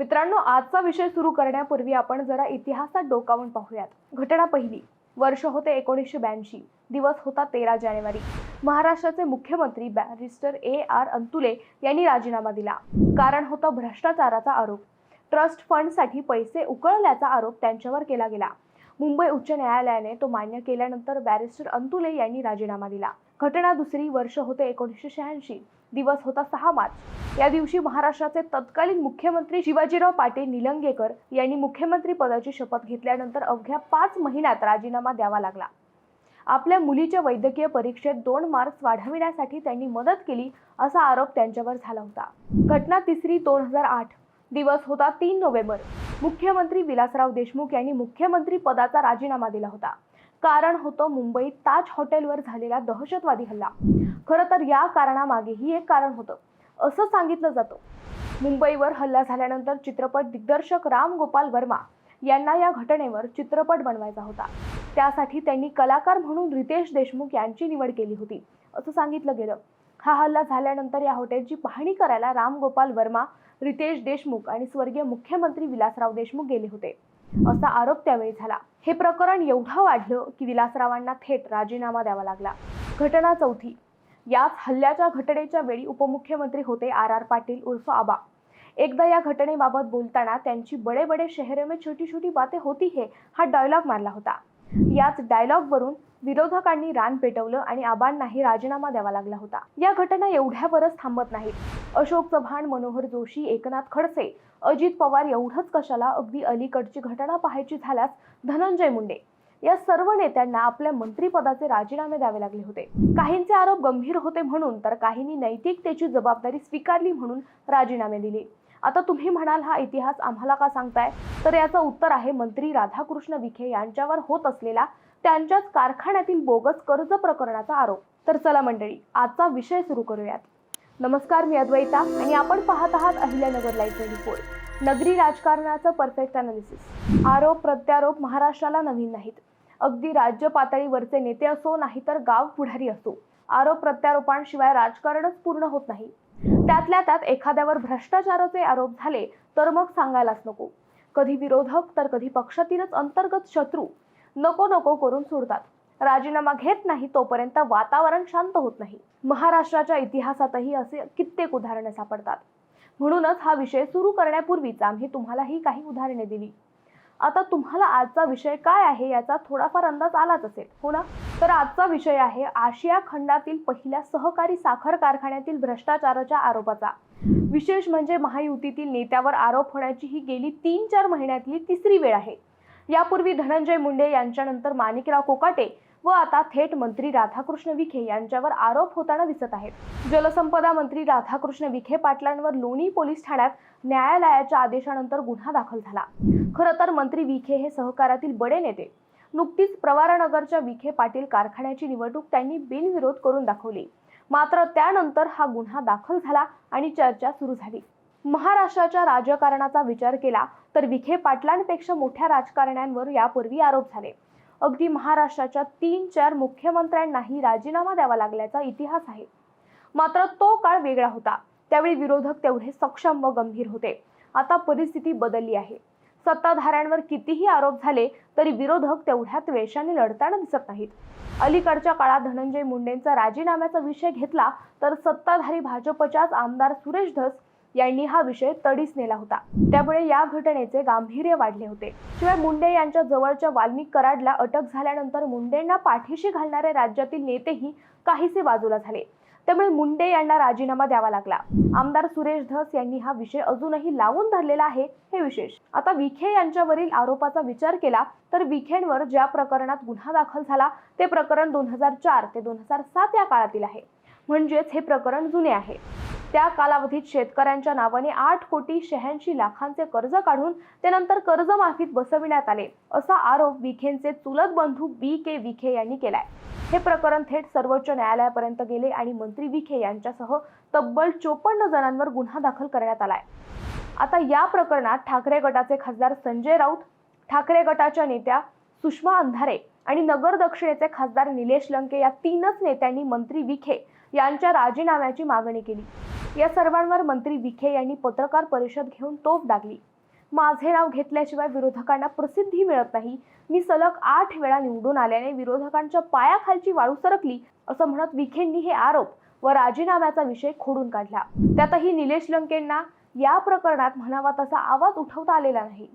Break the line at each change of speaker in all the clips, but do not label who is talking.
मित्रांनो आजचा विषय सुरू करण्यापूर्वी आपण जरा इतिहासात डोकावून पाहूयात. घटना पहिली. वर्ष होते एकोणीसशे ब्याऐंशी. दिवस होता तेरा जानेवारी. महाराष्ट्राचे मुख्यमंत्री बॅरिस्टर ए आर अंतुले यांनी राजीनामा दिला. कारण होता भ्रष्टाचाराचा आरोप. ट्रस्ट फंडसाठी पैसे उकळल्याचा आरोप त्यांच्यावर केला गेला. मुंबई उच्च न्यायालयाने तो मान्य केल्यानंतर बॅरिस्टर अंतुले यांनी राजीनामा दिला. घटना दुसरी वर्ष होते एकोणीसशे शहाऐंशी. दिवस होता सहा मार्च. या दिवशी महाराष्ट्राचे तत्कालीन मुख्यमंत्री शिवाजीराव पाटील निलंगेकर यांनी मुख्यमंत्री पदाची शपथ घेतल्यानंतर अवघ्या पाच महिन्यात राजीनामा द्यावा लागला. आपल्या मुलीच्या वैद्यकीय परीक्षेत दोन मार्क्स वाढविण्यासाठी त्यांनी मदत केली असा आरोप त्यांच्यावर झाला होता. घटना तिसरी दोन हजार आठ. दिवस होता तीन नोव्हेंबर. मुख्यमंत्री विलासराव देशमुख यांनी मुख्यमंत्री पदाचा राजीनामा दिला होता. कारण होतं मुंबईत ताज हॉटेलवर झालेला दहशतवादी हल्ला. खरं तर या कारणामागेही एक कारण होतं. असं सांगितलं जातं. मुंबईवर हल्ला झाल्यानंतर चित्रपट दिग्दर्शक राम गोपाल वर्मा यांना या घटनेवर चित्रपट बनवायचा होता. त्यासाठी त्यांनी कलाकार म्हणून रितेश देशमुख यांची निवड केली होती. असं सांगितलं गेलं. हा हल्ला झाल्यानंतर या हॉटेलची पाहणी करायला राम गोपाल वर्मा रितेश देशमुख आणि स्वर्गीय मुख्यमंत्री विलासराव देशमुख गेले होते. असा आरोप त्यावेळी झाला. हे प्रकरण एवढं वाढलं की विलासरावांना थेट राजीनामा द्यावा लागला. घटना चौथी. याच हल्ल्याच्या घटनेच्या वेळी उपमुख्यमंत्री होते आर आर पाटील उर्फ आबा. एकदा या घटनेबाबत बोलताना त्यांची बडे बडे शहरे में छोटी छोटी बातें होती है हा डायलॉग मारला होता. याच डायलॉगवरून विरोधकांनी रान पेटवलं आणि आबांनाही राजीनामा द्यावा लागला होता. या घटना एवढ्यावरच थांबत नाहीत. अशोक चव्हाण मनोहर जोशी एकनाथ खडसे अजित पवार एवढंच कशाला अगदी अलीकडची घटना पाहायची झाल्यास धनंजय मुंडे. या सर्व नेत्यांना आपल्या मंत्रिपदाचे राजीनामे द्यावे लागले होते. काहींचे आरोप गंभीर होते म्हणून तर काहींनी नैतिकतेची जबाबदारी स्वीकारली म्हणून राजीनामे दिले. आता तुम्ही म्हणाल हा इतिहास आम्हाला का सांगताय? तर याचं उत्तर आहे मंत्री राधाकृष्ण विखे यांच्यावर होत असलेला त्यांच्याच कारखान्यातील बोगस कर्ज प्रकरणाचा आरोप. तर चला मंडळी आजचा विषय सुरू करूयात. नमस्कार मी अद्वैता आणि आपण पाहत आहात अहिल्यानगर लाईव्ह रिपोर्ट नगरी राजकारणाचं परफेक्ट अनालिसिस आरोप प्रत्यारोप महाराष्ट्राला नवीन नाहीत. अगदी राज्य पातळीवरचे नेते असो नाहीतर गाव पुढारी असो आरोप प्रत्यारोपांशिवाय राजकारणच पूर्ण होत नाही. त्यातल्या त्यात एखाद्यावर भ्रष्टाचाराचे आरोप झाले तर मग सांगायलाच नको. कधी विरोधक तर कधी पक्षातीलच अंतर्गत शत्रू. नको नको करून सोडतात. राजीनामा घेत नाही तोपर्यंत वातावरण शांत होत नाही. महाराष्ट्राच्या इतिहासातही असे कित्येक उदाहरणे सापडतात. म्हणूनच हा विषय सुरू करण्यापूर्वीच आम्ही तुम्हालाही काही उदाहरणे दिली. आता तुम्हाला आजचा विषय काय आहे याचा थोडाफार अंदाज आलाच असेल हो ना? तर आजचा विषय आहे आशिया खंडातील पहिल्या सहकारी साखर कारखान्यातील भ्रष्टाचाराच्या आरोपाचा. विशेष म्हणजे महायुतीतील नेत्यावर आरोप होण्याची ही गेली तीन चार महिन्यातली तिसरी वेळ आहे. यापूर्वी धनंजय मुंडे यांच्यानंतर माणिकराव कोकाटे व आता थेट मंत्री राधाकृष्ण विखे यांच्यावर आरोप होताना दिसत आहेत. जलसंपदा मंत्री राधाकृष्ण विखे पाटलांवर लोणी पोलीस ठाण्यात न्यायालयाच्या आदेशानंतर गुन्हा दाखल झाला. खरं तर मंत्री विखे हे सहकारातील बडे नेते. नुकतीच प्रवारानगरच्या विखे पाटील कारखान्याची निवडणूक त्यांनी बिनविरोध करून दाखवली. मात्र त्यानंतर हा गुन्हा दाखल झाला आणि चर्चा सुरू झाली. महाराष्ट्राच्या राजकारणाचा विचार केला तर विखे पाटलांपेक्षा मोठ्या राजकारण्यांवर यापूर्वी आरोप झाले. अगदी महाराष्ट्राच्या तीन चार मुख्यमंत्र्यांनाही राजीनामा द्यावा लागल्याचा इतिहास आहे. मात्र तो काळ वेगळा होता. त्यावेळी विरोधक तेवढे सक्षम व गंभीर होते. आता परिस्थिती बदलली आहे. सत्ताधाऱ्यांवर कितीही आरोप झाले तरी विरोधक तेवढ्यात वेशाने लढताना दिसत नाहीत. अलीकडच्या काळात धनंजय मुंडेंचा राजीनाम्याचा विषय घेतला तर सत्ताधारी भाजपच्याच आमदार सुरेश धस यांनी हा विषय तडीस नेला होता. त्यामुळे या घटनेचे गांभीर्य वाढले होते. शिवाय मुंडे यांच्या जवळच्या वाल्मिक कराडला अटक झाल्यानंतर मुंडेंना पाठीशी घालणारे राज्यातील नेतेही काहीसे बाजूला झाले. त्यामुळे मुंडे यांना राजीनामा द्यावा लागला. आमदार सुरेश धस यांनी हा विषय अजूनही लावून धरलेला आहे हे विशेष. आता विखे यांच्यावरील आरोपाचा विचार केला तर विखेंवर ज्या प्रकरणात गुन्हा दाखल झाला ते प्रकरण दोन हजार चार ते दोन हजार सात या काळातील आहे. म्हणजेच हे प्रकरण जुने आहे. त्या कालावधीत शेतकऱ्यांच्या नावाने आठ कोटी शहाऐंशी लाखांचे कर्ज काढून ते नंतर कर्जमाफीत बसविण्यात आले असा आरोप विखेंचे चुलत बंधू बी के विखे यांनी केलाय. हे प्रकरण थेट सर्वोच्च न्यायालयापर्यंत गेले आणि मंत्री विखे यांच्यासह तब्बल चोपन्न जणांवर गुन्हा दाखल करण्यात आलाय. आता या प्रकरणात ठाकरे गटाचे खासदार संजय राऊत ठाकरे गटाच्या नेत्या सुषमा अंधारे आणि नगर दक्षिणेचे खासदार निलेश लंके या तीनच नेत्यांनी मंत्री विखे यांच्या राजीनाम्याची मागणी केली. या सर्वांवर मंत्री विखे यांनी पत्रकार परिषद घेऊन तोफ डागली. माझे नाव घेतल्याशिवाय विरोधकांना प्रसिद्धी मिळत नाही. मी सलग आठ वेळा निवडून आल्याने विरोधकांच्या पायाखालची वाळू सरकली असं म्हणत विखेंनी हे आरोप व राजीनाम्याचा विषय खोडून काढला. त्यातही निलेश लंकेंना या प्रकरणात म्हणावा तसा आवाज उठवता आलेला नाही.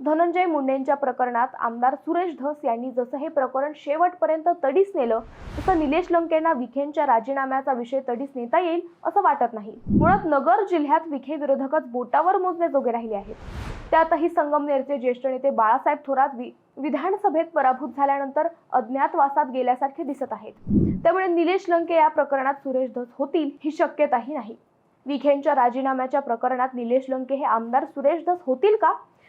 धनंजय मुंडेंच्या प्रकरणात आमदार सुरेश धस यांनी जसं हे प्रकरण शेवटपर्यंत तडीस नेलं तसं निलेश लंकेंना विखेंच्या राजीनाम्याचा विषय तडीस नेता येईल असं वाटत नाही. मुळात नगर जिल्ह्यात विखे विरोधकच बोटावर मोजण्याजोगे राहिले आहेत. त्यातही संगमनेरचे ज्येष्ठ नेते बाळासाहेब थोरात वि विधानसभेत पराभूत झाल्यानंतर अज्ञातवासात गेल्यासारखे दिसत आहेत. त्यामुळे निलेश लंके या प्रकरणात सुरेश धस होतील ही शक्यताही नाही. विखेंच्या राजीनाम्याच्या प्रकरणात निलेश लंके हे आमदार सुरेश धस होतील का?